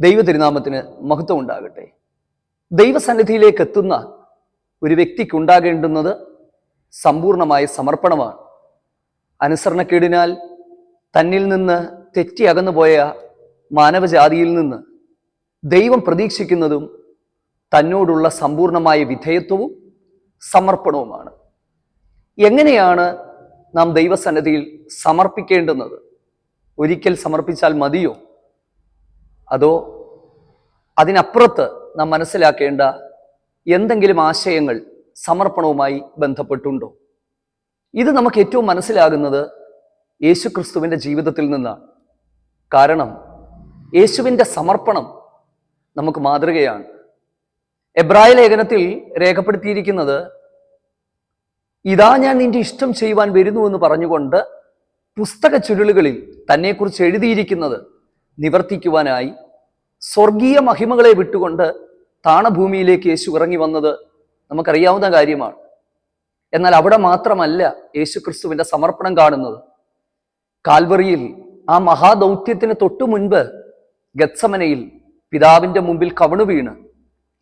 ദൈവ തിരുനാമത്തിന് മഹത്വം ഉണ്ടാകട്ടെ. ദൈവസന്നിധിയിലേക്ക് എത്തുന്ന ഒരു വ്യക്തിക്ക് ഉണ്ടാകേണ്ടുന്നത് സമ്പൂർണമായ സമർപ്പണമാണ്. അനുസരണക്കേടിനാൽ തന്നിൽ നിന്ന് തെറ്റി അകന്നുപോയ മാനവജാതിയിൽ നിന്ന് ദൈവം പ്രതീക്ഷിക്കുന്നതും തന്നോടുള്ള സമ്പൂർണമായ വിധേയത്വവും സമർപ്പണവുമാണ്. എങ്ങനെയാണ് നാം ദൈവസന്നിധിയിൽ സമർപ്പിക്കേണ്ടുന്നത്? ഒരിക്കൽ സമർപ്പിച്ചാൽ മതിയോ? അതോ അതിനപ്പുറത്ത് നാം മനസ്സിലാക്കേണ്ട എന്തെങ്കിലും ആശയങ്ങൾ സമർപ്പണവുമായി ബന്ധപ്പെട്ടുണ്ടോ? ഇത് നമുക്ക് ഏറ്റവും മനസ്സിലാകുന്നത് യേശുക്രിസ്തുവിന്റെ ജീവിതത്തിൽ നിന്നാണ്. കാരണം യേശുവിന്റെ സമർപ്പണം നമുക്ക് മാതൃകയാണ്. എബ്രായ ലേഖനത്തിൽ രേഖപ്പെടുത്തിയിരിക്കുന്നത് ഇതാ ഞാൻ നിന്റെ ഇഷ്ടം ചെയ്യുവാൻ വരുന്നു എന്ന് പറഞ്ഞുകൊണ്ട് പുസ്തക ചുരുളുകളിൽ തന്നെക്കുറിച്ച് എഴുതിയിരിക്കുന്നത് നിവർത്തിക്കുവാനായി സ്വർഗീയ മഹിമകളെ വിട്ടുകൊണ്ട് താണഭൂമിയിലേക്ക് യേശു ഇറങ്ങി വന്നത് നമുക്കറിയാവുന്ന കാര്യമാണ്. എന്നാൽ അവിടെ മാത്രമല്ല യേശു ക്രിസ്തുവിന്റെ സമർപ്പണം കാണുന്നത്. കാൽവറിയിൽ ആ മഹാദൗത്യത്തിന് തൊട്ടു മുൻപ് ഗത്സമനയിൽ പിതാവിന്റെ മുമ്പിൽ കവണു വീണ്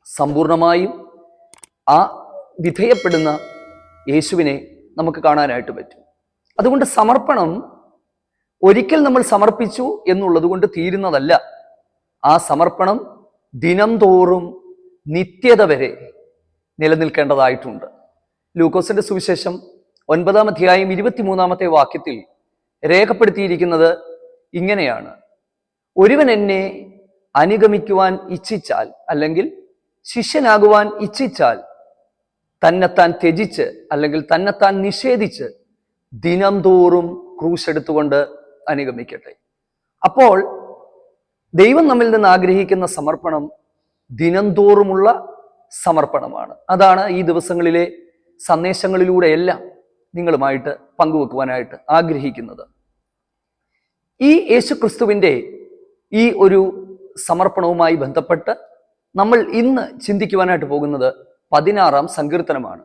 സമ്പൂർണമായും ആ വിധേയപ്പെടുന്ന യേശുവിനെ നമുക്ക് കാണാനായിട്ട് പറ്റും. അതുകൊണ്ട് സമർപ്പണം ഒരിക്കൽ നമ്മൾ സമർപ്പിച്ചു എന്നുള്ളത് കൊണ്ട് തീരുന്നതല്ല. ആ സമർപ്പണം ദിനം തോറും നിത്യത വരെ നിലനിൽക്കേണ്ടതായിട്ടുണ്ട്. ലൂക്കോസിന്റെ സുവിശേഷം ഒൻപതാം അധ്യായം ഇരുപത്തിമൂന്നാമത്തെ വാക്യത്തിൽ രേഖപ്പെടുത്തിയിരിക്കുന്നത് ഇങ്ങനെയാണ്. ഒരുവൻ എന്നെ അനുഗമിക്കുവാൻ ഇച്ഛിച്ചാൽ അല്ലെങ്കിൽ ശിഷ്യനാകുവാൻ ഇച്ഛിച്ചാൽ തന്നെത്താൻ ത്യജിച്ച് അല്ലെങ്കിൽ തന്നെത്താൻ നിഷേധിച്ച് ദിനം തോറും ക്രൂശ് എടുത്തുകൊണ്ട് അനുഗമിക്കട്ടെ. അപ്പോൾ ദൈവം നമ്മിൽ നിന്ന് ആഗ്രഹിക്കുന്ന സമർപ്പണം ദിനംതോറുമുള്ള സമർപ്പണമാണ്. അതാണ് ഈ ദിവസങ്ങളിലെ സന്ദേശങ്ങളിലൂടെയെല്ലാം നിങ്ങളുമായിട്ട് പങ്കുവെക്കുവാനായിട്ട് ആഗ്രഹിക്കുന്നത്. ഈ യേശു ക്രിസ്തുവിന്റെ ഈ ഒരു സമർപ്പണവുമായി ബന്ധപ്പെട്ട് നമ്മൾ ഇന്ന് ചിന്തിക്കുവാനായിട്ട് പോകുന്നത് പതിനാറാം സങ്കീർത്തനമാണ്.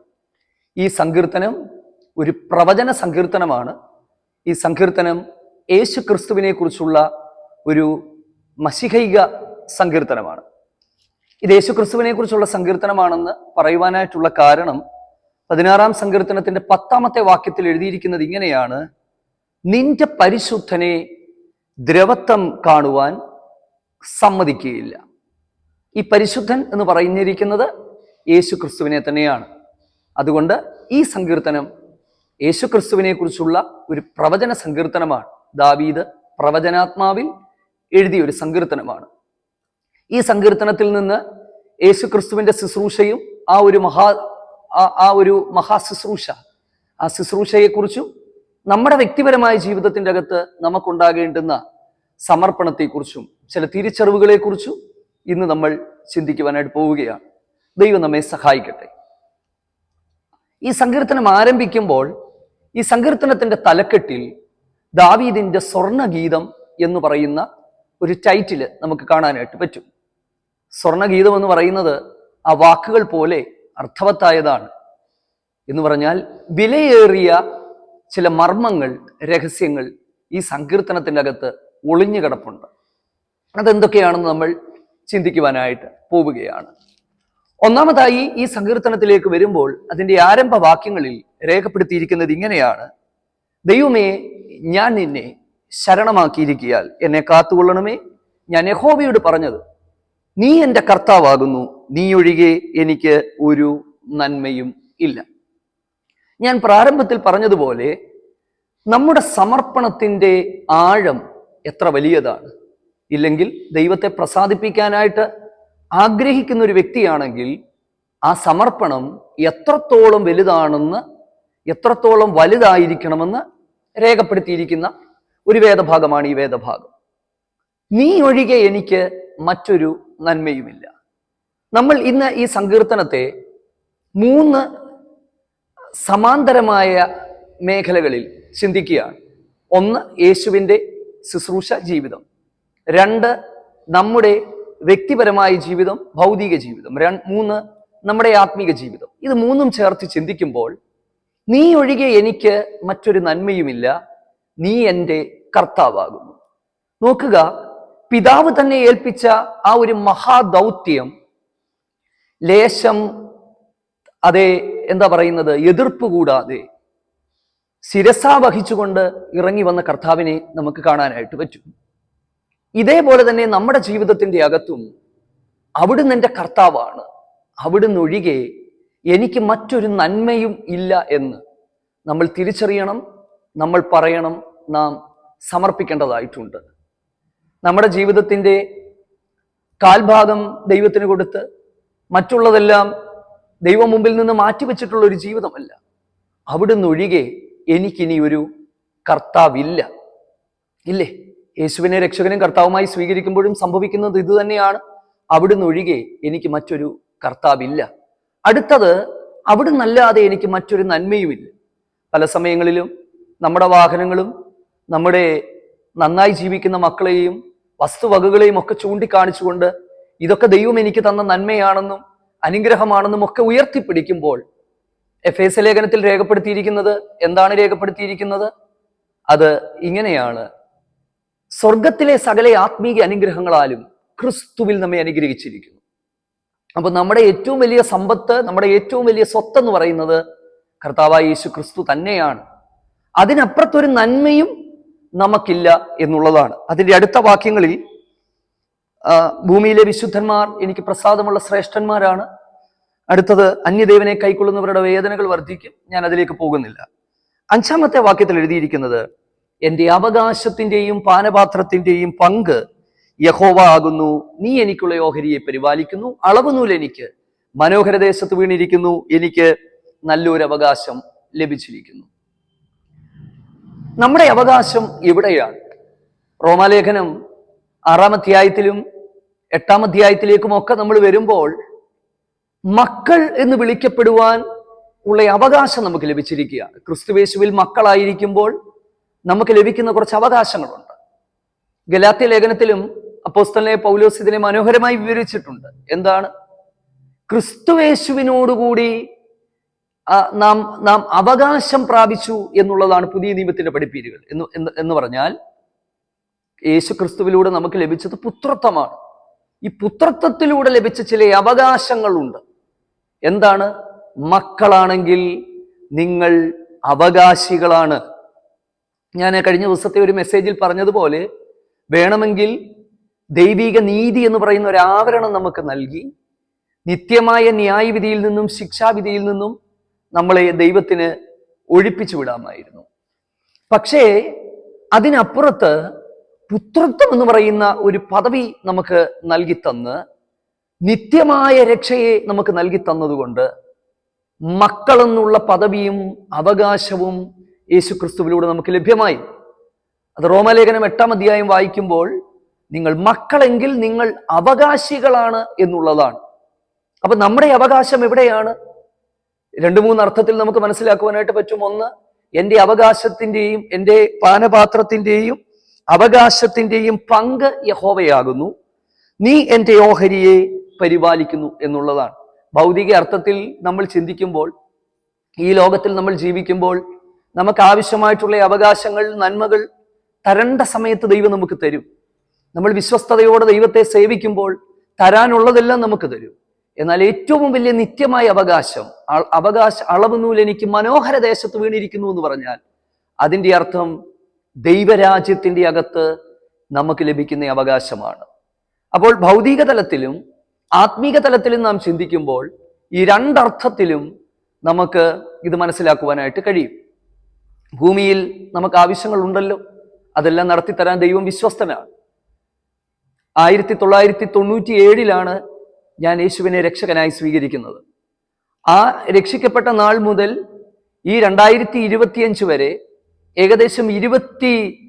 ഈ സങ്കീർത്തനം ഒരു പ്രവചന സങ്കീർത്തനമാണ്. ഈ സങ്കീർത്തനം യേശു ക്രിസ്തുവിനെ കുറിച്ചുള്ള ഒരു മഷികൈക സങ്കീർത്തനമാണ്. ഇത് യേശു ക്രിസ്തുവിനെ കുറിച്ചുള്ള സങ്കീർത്തനമാണെന്ന് പറയുവാനായിട്ടുള്ള കാരണം പതിനാറാം സങ്കീർത്തനത്തിന്റെ പത്താമത്തെ വാക്യത്തിൽ എഴുതിയിരിക്കുന്നത് ഇങ്ങനെയാണ്. നിന്റെ പരിശുദ്ധനെ ദ്രവത്വം കാണുവാൻ സമ്മതിക്കുകയില്ല. ഈ പരിശുദ്ധൻ എന്ന് പറഞ്ഞിരിക്കുന്നത് യേശു ക്രിസ്തുവിനെ തന്നെയാണ്. അതുകൊണ്ട് ഈ സങ്കീർത്തനം യേശു ക്രിസ്തുവിനെ കുറിച്ചുള്ള ഒരു പ്രവചന സങ്കീർത്തനമാണ്. ദാവീദ് പ്രവചനാത്മാവിൽ എഴുതിയ ഒരു സങ്കീർത്തനമാണ്. ഈ സങ്കീർത്തനത്തിൽ നിന്ന് യേശു ക്രിസ്തുവിന്റെ ശുശ്രൂഷയും ആ ഒരു മഹാ ആ- ഒരു മഹാ ശുശ്രൂഷ ആ ശുശ്രൂഷയെക്കുറിച്ചും നമ്മുടെ വ്യക്തിപരമായ ജീവിതത്തിന്റെ അകത്ത് നമുക്കുണ്ടാകേണ്ടുന്ന സമർപ്പണത്തെക്കുറിച്ചും ചില തിരിച്ചറിവുകളെക്കുറിച്ചും ഇന്ന് നമ്മൾ ചിന്തിക്കുവാനായിട്ട് പോവുകയാണ്. ദൈവം നമ്മെ സഹായിക്കട്ടെ. ഈ സങ്കീർത്തനം ആരംഭിക്കുമ്പോൾ ഈ സങ്കീർത്തനത്തിന്റെ തലക്കെട്ടിൽ ദാവീദിന്റെ സ്വർണഗീതം എന്ന് പറയുന്ന ഒരു ടൈറ്റിൽ നമുക്ക് കാണാനായിട്ട് പറ്റും. സ്വർണഗീതം എന്ന് പറയുന്നത് ആ വാക്കുകൾ പോലെ അർത്ഥവത്തായതാണ്. എന്ന് പറഞ്ഞാൽ വിലയേറിയ ചില മർമ്മങ്ങൾ രഹസ്യങ്ങൾ ഈ സങ്കീർത്തനത്തിന്റെ അകത്ത് ഒളിഞ്ഞു കിടപ്പുണ്ട്. അതെന്തൊക്കെയാണെന്ന് നമ്മൾ ചിന്തിക്കുവാനായിട്ട് പോവുകയാണ്. ഒന്നാമതായി ഈ സങ്കീർത്തനത്തിലേക്ക് വരുമ്പോൾ അതിന്റെ ആരംഭ വാക്യങ്ങളിൽ രേഖപ്പെടുത്തിയിരിക്കുന്നത് ഇങ്ങനെയാണ്. ദൈവമേ ഞാൻ നിന്നെ ശരണമാക്കിയിരിക്കിയാൽ എന്നെ കാത്തുകൊള്ളണമേ. ഞാൻ യഹോവയോട് പറഞ്ഞത് നീ എന്റെ കർത്താവാകുന്നു. നീ ഒഴികെ എനിക്ക് ഒരു നന്മയും ഇല്ല. ഞാൻ പ്രാരംഭത്തിൽ പറഞ്ഞതുപോലെ നമ്മുടെ സമർപ്പണത്തിന്റെ ആഴം എത്ര വലിയതാണ്. ഇല്ലെങ്കിൽ ദൈവത്തെ പ്രസാദിപ്പിക്കാനായിട്ട് ആഗ്രഹിക്കുന്ന ഒരു വ്യക്തിയാണെങ്കിൽ ആ സമർപ്പണം എത്രത്തോളം വലുതാണെന്ന് എത്രത്തോളം വലുതായിരിക്കണമെന്ന് രേഖപ്പെടുത്തിയിരിക്കുന്ന ഒരു വേദഭാഗമാണ് ഈ വേദഭാഗം. നീ ഒഴികെ എനിക്ക് മറ്റൊരു നന്മയുമില്ല. നമ്മൾ ഇന്ന് ഈ സങ്കീർത്തനത്തെ മൂന്ന് സമാന്തരമായ മേഖലകളിൽ ചിന്തിക്കുകയാണ്. ഒന്ന് യേശുവിന്റെ ശുശ്രൂഷ ജീവിതം. രണ്ട് നമ്മുടെ വ്യക്തിപരമായ ജീവിതം ഭൗതിക ജീവിതം. രണ്ട് മൂന്ന് നമ്മുടെ ആത്മീക ജീവിതം. ഇത് മൂന്നും ചേർത്ത് ചിന്തിക്കുമ്പോൾ നീ ഒഴികെ എനിക്ക് മറ്റൊരു നന്മയുമില്ല. നീ എന്റെ കർത്താവാകുന്നു. നോക്കുക പിതാവ് തന്നെ ഏൽപ്പിച്ച ആ ഒരു മഹാദൗത്യം ലേശം അതെ എന്താ പറയുന്നത് എതിർപ്പ് കൂടാതെ ശിരസ വഹിച്ചുകൊണ്ട് ഇറങ്ങി വന്ന കർത്താവിനെ നമുക്ക് കാണാനായിട്ട് പറ്റും. ഇതേപോലെ തന്നെ നമ്മുടെ ജീവിതത്തിന്റെ അകത്തും അവിടുന്ന് എന്റെ കർത്താവാണ്. അവിടുന്ന് ഒഴികെ എനിക്ക് മറ്റൊരു നന്മയും ഇല്ല എന്ന് നമ്മൾ തിരിച്ചറിയണം നമ്മൾ പറയണം നാം സമർപ്പിക്കേണ്ടതായിട്ടുണ്ട്. നമ്മുടെ ജീവിതത്തിന്റെ കാൽഭാഗം ദൈവത്തിന് കൊടുത്ത് മറ്റുള്ളതെല്ലാം ദൈവം മുമ്പിൽ നിന്ന് മാറ്റിവെച്ചിട്ടുള്ള ഒരു ജീവിതമല്ല. അവിടുന്ന് ഒഴികെ എനിക്കിനി ഒരു കർത്താവില്ല. ഇല്ലേ? യേശുവിനെ രക്ഷകനും കർത്താവുമായി സ്വീകരിക്കുമ്പോഴും സംഭവിക്കുന്നത് ഇത് തന്നെയാണ് അവിടുന്ന് ഒഴികെ എനിക്ക് മറ്റൊരു കർത്താവില്ല. അടുത്തത് അവിടെ നല്ലാതെ എനിക്ക് മറ്റൊരു നന്മയുമില്ല. പല സമയങ്ങളിലും നമ്മുടെ വാഹനങ്ങളും നമ്മുടെ നന്നായി ജീവിക്കുന്ന മക്കളെയും വസ്തുവകകളെയും ഒക്കെ ചൂണ്ടിക്കാണിച്ചുകൊണ്ട് ഇതൊക്കെ ദൈവം എനിക്ക് തന്ന നന്മയാണെന്നും അനുഗ്രഹമാണെന്നും ഒക്കെ ഉയർത്തിപ്പിടിക്കുമ്പോൾ എഫ് എസ് ലേഖനത്തിൽ രേഖപ്പെടുത്തിയിരിക്കുന്നത് എന്താണ് രേഖപ്പെടുത്തിയിരിക്കുന്നത്? അത് ഇങ്ങനെയാണ്. സ്വർഗത്തിലെ സകല ആത്മീയ അനുഗ്രഹങ്ങളാലും ക്രിസ്തുവിൽ നമ്മെ അനുഗ്രഹിച്ചിരിക്കുന്നു. അപ്പൊ നമ്മുടെ ഏറ്റവും വലിയ സമ്പത്ത് നമ്മുടെ ഏറ്റവും വലിയ സ്വത്ത് എന്ന് പറയുന്നത് കർത്താവായ യേശു ക്രിസ്തു തന്നെയാണ്. അതിനപ്പുറത്തൊരു നന്മയും നമുക്കില്ല എന്നുള്ളതാണ്. അതിന്റെ അടുത്ത വാക്യങ്ങളിൽ ഭൂമിയിലെ വിശുദ്ധന്മാർ എനിക്ക് പ്രസാദമുള്ള ശ്രേഷ്ഠന്മാരാണ്. അടുത്തത് അന്യദേവനെ കൈക്കൊള്ളുന്നവരുടെ വേദനകൾ വർദ്ധിക്കും. ഞാൻ അതിലേക്ക് പോകുന്നില്ല. അഞ്ചാമത്തെ വാക്യത്തിൽ എഴുതിയിരിക്കുന്നത് എന്റെ അവകാശത്തിന്റെയും പാനപാത്രത്തിന്റെയും പങ്ക് യഹോവ ആകുന്നു നീ എനിക്കുള്ള ഓഹരിയെ പരിപാലിക്കുന്നു. അളവുനൂൽ എനിക്ക്. മനോഹര ദേശത്ത് വീണിരിക്കുന്നു. എനിക്ക് നല്ലൊരു അവകാശം ലഭിച്ചിരിക്കുന്നു. നമ്മുടെ അവകാശം എവിടെയാണ് റോമാലേഖനം ആറാം അധ്യായത്തിലും എട്ടാം അധ്യായത്തിലേക്കും ഒക്കെ നമ്മൾ വരുമ്പോൾ മക്കൾ എന്ന് വിളിക്കപ്പെടുവാൻ ഉള്ള അവകാശം നമുക്ക് ലഭിച്ചിരിക്കുകയാണ് ക്രിസ്തുവേശുവിൽ മക്കളായിരിക്കുമ്പോൾ നമുക്ക് ലഭിക്കുന്ന കുറച്ച് അവകാശങ്ങളുണ്ട്. ഗലാത്യ ലേഖനത്തിലും അപ്പോസ്തലനെ പൗലോസ് ഇതിനെ മനോഹരമായി വിവരിച്ചിട്ടുണ്ട്. എന്താണ്? ക്രിസ്തുവേശുവിനോടുകൂടി നാം നാം അവകാശം പ്രാപിച്ചു എന്നുള്ളതാണ് പുതിയ നിയമത്തിന്റെ പഠിപ്പീരുകൾ. എന്ന് എന്ന് പറഞ്ഞാൽ യേശു ക്രിസ്തുവിലൂടെ നമുക്ക് ലഭിച്ചത് പുത്രത്വമാണ്. ഈ പുത്രത്വത്തിലൂടെ ലഭിച്ച ചില അവകാശങ്ങളുണ്ട്. എന്താണ്? മക്കളാണെങ്കിൽ നിങ്ങൾ അവകാശികളാണ്. ഞാൻ കഴിഞ്ഞ ദിവസത്തെ ഒരു മെസ്സേജിൽ പറഞ്ഞതുപോലെ വേണമെങ്കിൽ ദൈവിക നീതി എന്ന് പറയുന്ന ഒരു ആവരണം നമുക്ക് നൽകി നിത്യമായ ന്യായവിധിയിൽ നിന്നും ശിക്ഷാവിധിയിൽ നിന്നും നമ്മളെ ദൈവത്തിന് ഒഴിപ്പിച്ചു വിടാമായിരുന്നു. പക്ഷേ അതിനപ്പുറത്ത് പുത്രത്വം എന്ന് പറയുന്ന ഒരു പദവി നമുക്ക് നൽകി തന്ന് നിത്യമായ രക്ഷയെ നമുക്ക് നൽകി തന്നതുകൊണ്ട് മക്കളെന്നുള്ള പദവിയും അവകാശവും യേശുക്രിസ്തുവിലൂടെ നമുക്ക് ലഭ്യമായി. അത് റോമലേഖനം എട്ടാം അധ്യായം വായിക്കുമ്പോൾ നിങ്ങൾ മക്കളെങ്കിൽ നിങ്ങൾ അവകാശികളാണ് എന്നുള്ളതാണ്. അപ്പൊ നമ്മുടെ അവകാശം എവിടെയാണ്? രണ്ടു മൂന്ന് അർത്ഥത്തിൽ നമുക്ക് മനസ്സിലാക്കുവാനായിട്ട് പറ്റും. ഒന്ന് എന്റെ അവകാശത്തിന്റെയും എന്റെ പാനപാത്രത്തിന്റെയും അവകാശത്തിന്റെയും പങ്ക് യഹോവയാകുന്നു. നീ എന്റെ ഓഹരിയെ പരിപാലിക്കുന്നു എന്നുള്ളതാണ്. ഭൗതിക അർത്ഥത്തിൽ നമ്മൾ ചിന്തിക്കുമ്പോൾ ഈ ലോകത്തിൽ നമ്മൾ ജീവിക്കുമ്പോൾ നമുക്ക് ആവശ്യമായിട്ടുള്ള അവകാശങ്ങൾ നന്മകൾ തരേണ്ട സമയത്ത് ദൈവം നമുക്ക് തരും. നമ്മൾ വിശ്വസ്തയോടെ ദൈവത്തെ സേവിക്കുമ്പോൾ തരാനുള്ളതെല്ലാം നമുക്ക് തരും. എന്നാൽ ഏറ്റവും വലിയ നിത്യമായ അവകാശം അവകാശ അളവ് നൂൽ എനിക്ക് മനോഹര ദേശത്ത് വീണിരിക്കുന്നു എന്ന് പറഞ്ഞാൽ അതിന്റെ അർത്ഥം ദൈവരാജ്യത്തിന്റെ അകത്ത് നമുക്ക് ലഭിക്കുന്ന അവകാശമാണ്. അപ്പോൾ ഭൗതിക തലത്തിലും ആത്മീക തലത്തിലും നാം ചിന്തിക്കുമ്പോൾ ഈ രണ്ടർത്ഥത്തിലും നമുക്ക് ഇത് മനസ്സിലാക്കുവാനായിട്ട് കഴിയും. ഭൂമിയിൽ നമുക്ക് ആവശ്യങ്ങളുണ്ടല്ലോ. അതെല്ലാം നടത്തിത്തരാൻ ദൈവം വിശ്വസ്തനാണ്. ആയിരത്തി തൊള്ളായിരത്തി തൊണ്ണൂറ്റി ഏഴിലാണ് ഞാൻ യേശുവിനെ രക്ഷകനായി സ്വീകരിക്കുന്നത്. ആ രക്ഷിക്കപ്പെട്ട നാൾ മുതൽ ഈ രണ്ടായിരത്തി ഇരുപത്തിയഞ്ച് വരെ ഏകദേശം ഇരുപത്തി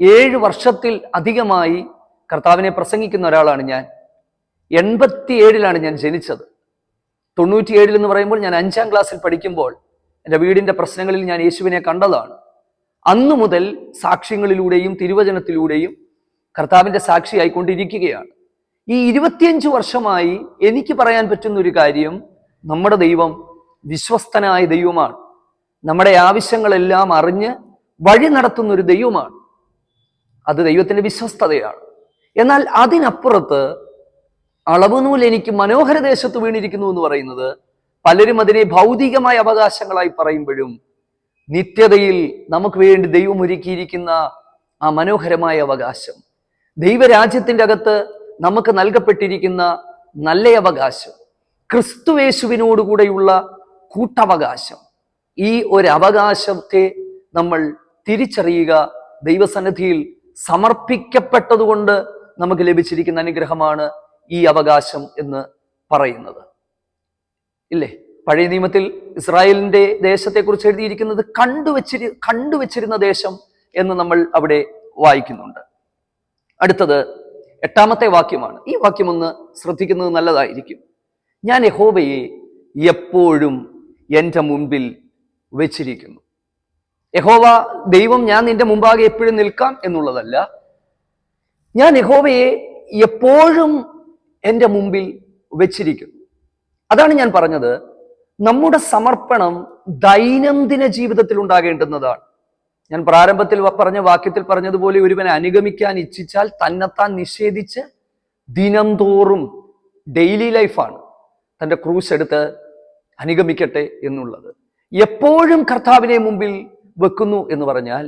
ഏഴ് വർഷത്തിൽ അധികമായി കർത്താവിനെ പ്രസംഗിക്കുന്ന ഒരാളാണ് ഞാൻ. എൺപത്തി ഏഴിലാണ് ഞാൻ ജനിച്ചത്. തൊണ്ണൂറ്റിയേഴിൽ എന്ന് പറയുമ്പോൾ ഞാൻ അഞ്ചാം ക്ലാസ്സിൽ പഠിക്കുമ്പോൾ എന്റെ വീടിന്റെ പ്രശ്നങ്ങളിൽ ഞാൻ യേശുവിനെ കണ്ടതാണ്. അന്നു മുതൽ സാക്ഷ്യങ്ങളിലൂടെയും തിരുവചനത്തിലൂടെയും കർത്താവിന്റെ സാക്ഷിയായിക്കൊണ്ടിരിക്കുകയാണ്. ഈ ഇരുപത്തിയഞ്ച് വർഷമായി എനിക്ക് പറയാൻ പറ്റുന്ന ഒരു കാര്യം നമ്മുടെ ദൈവം വിശ്വസ്തനായ ദൈവമാണ്. നമ്മുടെ ആവശ്യങ്ങളെല്ലാം അറിഞ്ഞ് വഴി നടത്തുന്ന ഒരു ദൈവമാണ്. അത് ദൈവത്തിന്റെ വിശ്വസ്തതയാണ്. എന്നാൽ അതിനപ്പുറത്ത് അളവുനൂൽ എനിക്ക് മനോഹര ദേശത്ത് വീണിരിക്കുന്നു എന്ന് പറയുന്നത് പലരും അതിനെ ഭൗതികമായ അവകാശങ്ങളായി പറയുമ്പോഴും നിത്യതയിൽ നമുക്ക് വേണ്ടി ദൈവം ഒരുക്കിയിരിക്കുന്ന ആ മനോഹരമായ അവകാശം. ദൈവരാജ്യത്തിന്റെ അകത്ത് നമുക്ക് നൽകപ്പെട്ടിരിക്കുന്ന നല്ല അവകാശം ക്രിസ്തുവേശുവിനോടുകൂടെയുള്ള കൂട്ടവകാശം. ഈ ഒരു അവകാശത്തെ നമ്മൾ തിരിച്ചറിയുക ദൈവസന്നിധിയിൽ സമർപ്പിക്കപ്പെട്ടതുകൊണ്ട് നമുക്ക് ലഭിച്ചിരിക്കുന്ന അനുഗ്രഹമാണ് ഈ അവകാശം എന്ന് പറയുന്നത്. ഇല്ലേ? പഴയ നിയമത്തിൽ ഇസ്രായേലിന്റെ ദേശത്തെക്കുറിച്ച് എഴുതിയിരിക്കുന്നത് കണ്ടുവച്ചിരി കണ്ടുവച്ചിരുന്ന ദേശം എന്ന് നമ്മൾ അവിടെ വായിക്കുന്നുണ്ട്. അടുത്തത് എട്ടാമത്തെ വാക്യമാണ്. ഈ വാക്യം ഒന്ന് ശ്രദ്ധിക്കുന്നത് നല്ലതായിരിക്കും. ഞാൻ യഹോബയെ എപ്പോഴും എന്റെ മുൻപിൽ വെച്ചിരിക്കുന്നു. യഹോവ ദൈവം ഞാൻ നിന്റെ മുമ്പാകെ എപ്പോഴും നിൽക്കാം എന്നുള്ളതല്ല. ഞാൻ യഹോവയെ എപ്പോഴും എന്റെ മുമ്പിൽ വെച്ചിരിക്കുന്നു. അതാണ് ഞാൻ പറഞ്ഞത്. നമ്മുടെ സമർപ്പണം ദൈനംദിന ജീവിതത്തിൽ ഉണ്ടാകേണ്ടുന്നതാണ്. ഞാൻ പ്രാരംഭത്തിൽ പറഞ്ഞ വാക്യത്തിൽ പറഞ്ഞതുപോലെ ഒരുവനെ അനുഗമിക്കാൻ ഇച്ഛിച്ചാൽ തന്നെത്താൻ നിഷേധിച്ച് ദിനം തോറും ഡെയിലി ലൈഫാണ് തന്റെ ക്രൂസ് എടുത്ത് അനുഗമിക്കട്ടെ എന്നുള്ളത്. എപ്പോഴും കർത്താവിനെ മുമ്പിൽ വെക്കുന്നു എന്ന് പറഞ്ഞാൽ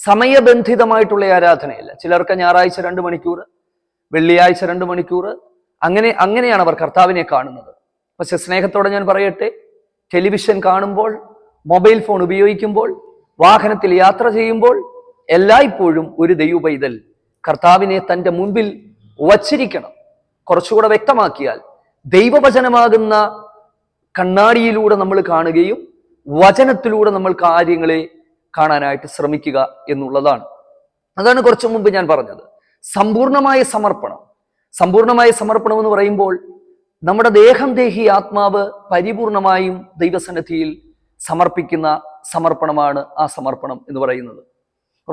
സമയബന്ധിതമായിട്ടുള്ള ആരാധനയല്ല. ചിലർക്ക് ഞായറാഴ്ച രണ്ട് മണിക്കൂർ വെള്ളിയാഴ്ച രണ്ട് മണിക്കൂർ അങ്ങനെ അങ്ങനെയാണ് അവർ കർത്താവിനെ കാണുന്നത്. പക്ഷെ സ്നേഹത്തോടെ ഞാൻ പറയട്ടെ ടെലിവിഷൻ കാണുമ്പോൾ മൊബൈൽ ഫോൺ ഉപയോഗിക്കുമ്പോൾ വാഹനത്തിൽ യാത്ര ചെയ്യുമ്പോൾ എല്ലായ്പ്പോഴും ഒരു ദൈവ പൈതൽ കർത്താവിനെ തന്റെ മുൻപിൽ വച്ചിരിക്കണം. കുറച്ചുകൂടെ വ്യക്തമാക്കിയാൽ ദൈവവചനമാകുന്ന കണ്ണാടിയിലൂടെ നമ്മൾ കാണുകയും വചനത്തിലൂടെ നമ്മൾ കാര്യങ്ങളെ കാണാനായിട്ട് ശ്രമിക്കുക എന്നുള്ളതാണ്. അതാണ് കുറച്ചു മുമ്പ് ഞാൻ പറഞ്ഞത്. സമ്പൂർണമായ സമർപ്പണം. സമ്പൂർണമായ സമർപ്പണം എന്ന് പറയുമ്പോൾ നമ്മുടെ ദേഹം ദേഹി ആത്മാവ് പരിപൂർണമായും ദൈവസന്നിധിയിൽ സമർപ്പിക്കുന്ന സമർപ്പണമാണ് ആ സമർപ്പണം എന്ന് പറയുന്നത്.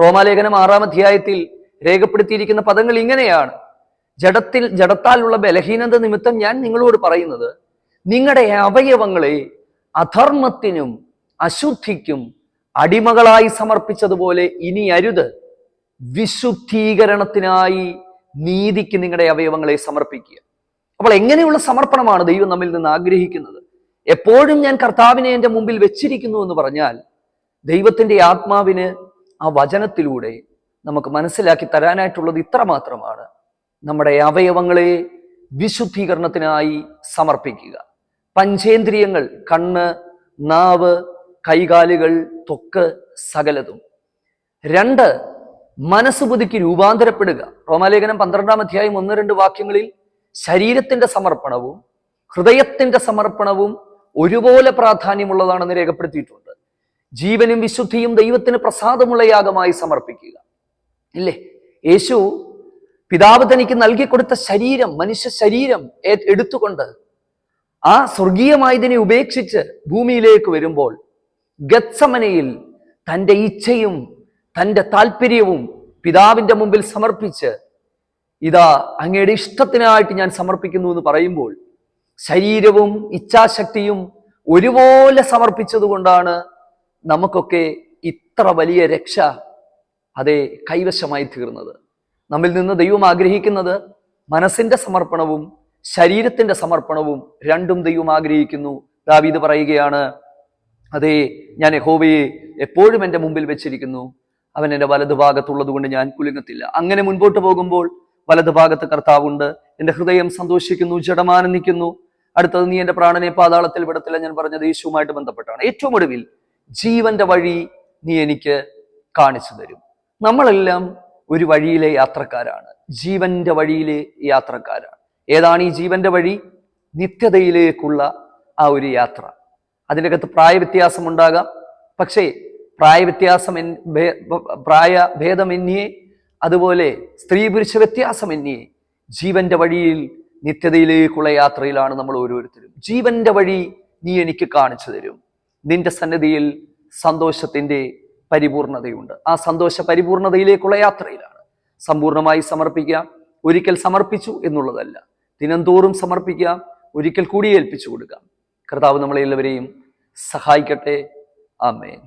റോമാലേഖനം ആറാം അധ്യായത്തിൽ രേഖപ്പെടുത്തിയിരിക്കുന്ന പദങ്ങൾ ഇങ്ങനെയാണ്. ജഡത്തിൽ ജഡത്താലുള്ള ബലഹീനത നിമിത്തം ഞാൻ നിങ്ങളോട് പറയുന്നത് നിങ്ങളുടെ അവയവങ്ങളെ അധർമ്മത്തിനും അശുദ്ധിക്കും അടിമകളായി സമർപ്പിച്ചതുപോലെ ഇനി അരുത്. വിശുദ്ധീകരണത്തിനായി നീതിക്ക് നിങ്ങളുടെ അവയവങ്ങളെ സമർപ്പിക്കുക. അപ്പോൾ എങ്ങനെയുള്ള സമർപ്പണമാണ് ദൈവം നമ്മിൽ നിന്ന് ആഗ്രഹിക്കുന്നത്? എപ്പോഴും ഞാൻ കർത്താവിനെ എന്റെ മുമ്പിൽ വെച്ചിരിക്കുന്നു എന്ന് പറഞ്ഞാൽ ദൈവത്തിന്റെ ആത്മാവിന് ആ വചനത്തിലൂടെ നമുക്ക് മനസ്സിലാക്കി തരാനായിട്ടുള്ളത് ഇത്ര മാത്രമാണ്. നമ്മുടെ അവയവങ്ങളെ വിശുദ്ധീകരണത്തിനായി സമർപ്പിക്കുക. പഞ്ചേന്ദ്രിയങ്ങൾ കണ്ണ് നാവ് കൈകാലുകൾ തൊക്ക് സകലതും. രണ്ട് മനസ്സ് പുതുക്കി രൂപാന്തരപ്പെടുക. റോമാലേഖനം പന്ത്രണ്ടാം അധ്യായം ഒന്ന് രണ്ട് വാക്യങ്ങളിൽ ശരീരത്തിന്റെ സമർപ്പണവും ഹൃദയത്തിന്റെ സമർപ്പണവും ഒരുപോലെ പ്രാധാന്യമുള്ളതാണെന്ന് രേഖപ്പെടുത്തിയിട്ടുണ്ട്. ജീവനും വിശുദ്ധിയും ദൈവത്തിന് പ്രസാദമുള്ള യാഗമായി സമർപ്പിക്കുക. ഇല്ലേ? യേശു പിതാവ് തനിക്ക് നൽകിക്കൊടുത്ത ശരീരം മനുഷ്യ ശരീരം എടുത്തുകൊണ്ട് ആ സ്വർഗീയമായതിനെ ഉപേക്ഷിച്ച് ഭൂമിയിലേക്ക് വരുമ്പോൾ ഗത്സമനയിൽ തന്റെ ഇച്ഛയും തന്റെ താല്പര്യവും പിതാവിന്റെ മുമ്പിൽ സമർപ്പിച്ച് ഇതാ അങ്ങയുടെ ഇഷ്ടത്തിനായിട്ട് ഞാൻ സമർപ്പിക്കുന്നു എന്ന് പറയുമ്പോൾ ശരീരവും ഇച്ഛാശക്തിയും ഒരുപോലെ സമർപ്പിച്ചതുകൊണ്ടാണ് നമുക്കൊക്കെ ഇത്ര വലിയ രക്ഷ അതെ കൈവശമായി തീർന്നത്. നമ്മിൽ നിന്ന് ദൈവം ആഗ്രഹിക്കുന്നത് മനസ്സിന്റെ സമർപ്പണവും ശരീരത്തിന്റെ സമർപ്പണവും രണ്ടും ദൈവം ആഗ്രഹിക്കുന്നു. ദാവീദ് പറയുകയാണ് അതെ ഞാൻ യഹോവയെ എപ്പോഴും എന്റെ മുമ്പിൽ വെച്ചിരിക്കുന്നു. അവൻ എന്റെ വലതുഭാഗത്തുള്ളത് കൊണ്ട് ഞാൻ കുലുങ്ങത്തില്ല. അങ്ങനെ മുൻപോട്ട് പോകുമ്പോൾ വലതുഭാഗത്ത് കർത്താവുണ്ട്. എന്റെ ഹൃദയം സന്തോഷിക്കുന്നു ജഡമാനന്ദിക്കുന്നു അടുത്തത് നീ എന്റെ പ്രാണനെ പാതാളത്തിൽ വിടത്തില്ല ഞാൻ പറഞ്ഞത് യേശുവുമായിട്ട് ബന്ധപ്പെട്ടാണ്. ഏറ്റവും ഒടുവിൽ ജീവന്റെ വഴി നീ എനിക്ക് കാണിച്ചു തരും. നമ്മളെല്ലാം ഒരു വഴിയിലെ യാത്രക്കാരാണ്. ജീവന്റെ വഴിയിലെ യാത്രക്കാരാണ്. ഏതാണ് ഈ ജീവന്റെ വഴി? നിത്യതയിലേക്കുള്ള ആ ഒരു യാത്ര. അതിനകത്ത് പ്രായവ്യത്യാസം ഉണ്ടാകാം. പക്ഷേ പ്രായവ്യത്യാസം എൻ പ്രായ ഭേദമന്യേ അതുപോലെ സ്ത്രീ പുരുഷ വ്യത്യാസം വ്യത്യാസമന്യേ ജീവന്റെ വഴിയിൽ നിത്യതയിലേക്കുള്ള യാത്രയിലാണ് നമ്മൾ ഓരോരുത്തരും. ജീവന്റെ വഴി നീ എനിക്ക് കാണിച്ചു തരും. നിന്റെ സന്നദ്ധിയിൽ സന്തോഷത്തിന്റെ പരിപൂർണതയുണ്ട്. ആ സന്തോഷ പരിപൂർണതയിലേക്കുള്ള യാത്രയിലാണ്. സമ്പൂർണമായി സമർപ്പിക്കാം ഒരിക്കൽ സമർപ്പിച്ചു എന്നുള്ളതല്ല. ദിനംതോറും സമർപ്പിക്കാം ഒരിക്കൽ കൂടി ഏൽപ്പിച്ചു കൊടുക്കാം. കർത്താവ് നമ്മളെല്ലാവരെയും സഹായിക്കട്ടെ. ആമേൻ.